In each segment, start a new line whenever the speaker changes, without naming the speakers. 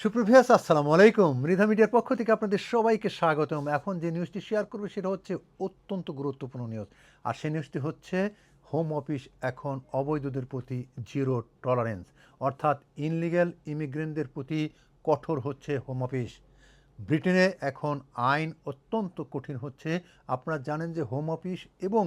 সুপ্রভিয়াস আসসালামু আলাইকুম। মৃধা মিডিয়ার পক্ষ থেকে আপনাদের সবাইকে স্বাগতম। এখন যে নিউজটি শেয়ার করবে সেটা হচ্ছে অত্যন্ত গুরুত্বপূর্ণ নিউজ আর সেই নিউজটি হচ্ছে হোম অফিস এখন অবৈধদের প্রতি জিরো টলারেন্স অর্থাৎ ইনলিগ্যাল ইমিগ্রেন্টদের প্রতি কঠোর হচ্ছে হোম অফিস ব্রিটেনে এখন আইন অত্যন্ত কঠিন হচ্ছে। আপনারা জানেন যে হোম অফিস এবং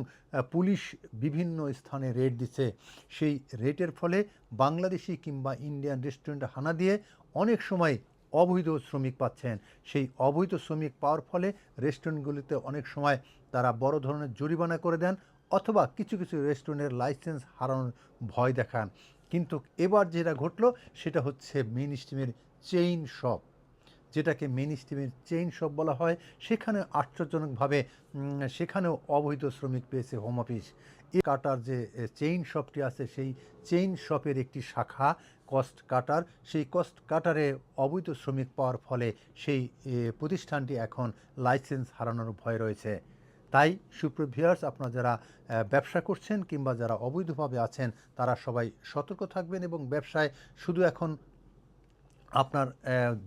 পুলিশ বিভিন্ন স্থানে রেড দিচ্ছে। সেই রেটের ফলে বাংলাদেশি কিংবা ইন্ডিয়ান রেস্টুরেন্টে হানা দিয়ে অনেক সময় অবৈধ শ্রমিক পাচ্ছেন। সেই অবৈধ শ্রমিক পাওয়ার ফলে রেস্টুরেন্টগুলিতে অনেক সময় তারা বড় ধরনের জরিমানা করে দেন অথবা কিছু কিছু রেস্টুরেন্টের লাইসেন্স হারানোর ভয় দেখান। কিন্তু এবার যেটা ঘটলো সেটা হচ্ছে মেন স্ট্রিমের চেইন শপ যেটাকে মেন স্ট্রিমের চেইন শপ বলা হয়, সেখানে আশ্চর্যজনকভাবে সেখানেও অবৈধ শ্রমিক পেয়েছে হোম অফিস এ কাটার যে চেইন শপটি আছে, সেই চেইন শপের একটি শাখা কস্ট কাটার সেই কস্ট কাটারে অবৈধ শ্রমিক পাওয়ার ফলে সেই প্রতিষ্ঠানটি এখন লাইসেন্স হারানোর ভয় রয়েছে। তাই সুপ্রভিয়ার্স আপনারা যারা ব্যবসা করছেন কিংবা যারা অবৈধভাবে আছেন, তারা সবাই সতর্ক থাকবেন এবং ব্যবসায় শুধু এখন আপনার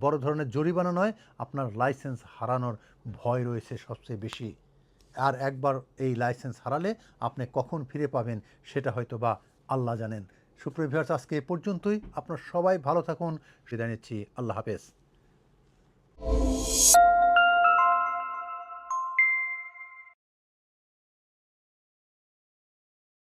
বড় ধরনের জরিমানা নয়, আপনার লাইসেন্স হারানোর ভয় রয়েছে সবচেয়ে বেশি। আর একবার এই লাইসেন্স হারালে আপনি কখন ফিরে পাবেন সেটা হয়তো বা আল্লাহ জানেন। সুপ্রিভিয়ার্স আজকে এ পর্যন্তই। আপনার সবাই ভালো থাকুন। সেটা নিচ্ছি। আল্লাহ হাফেজ।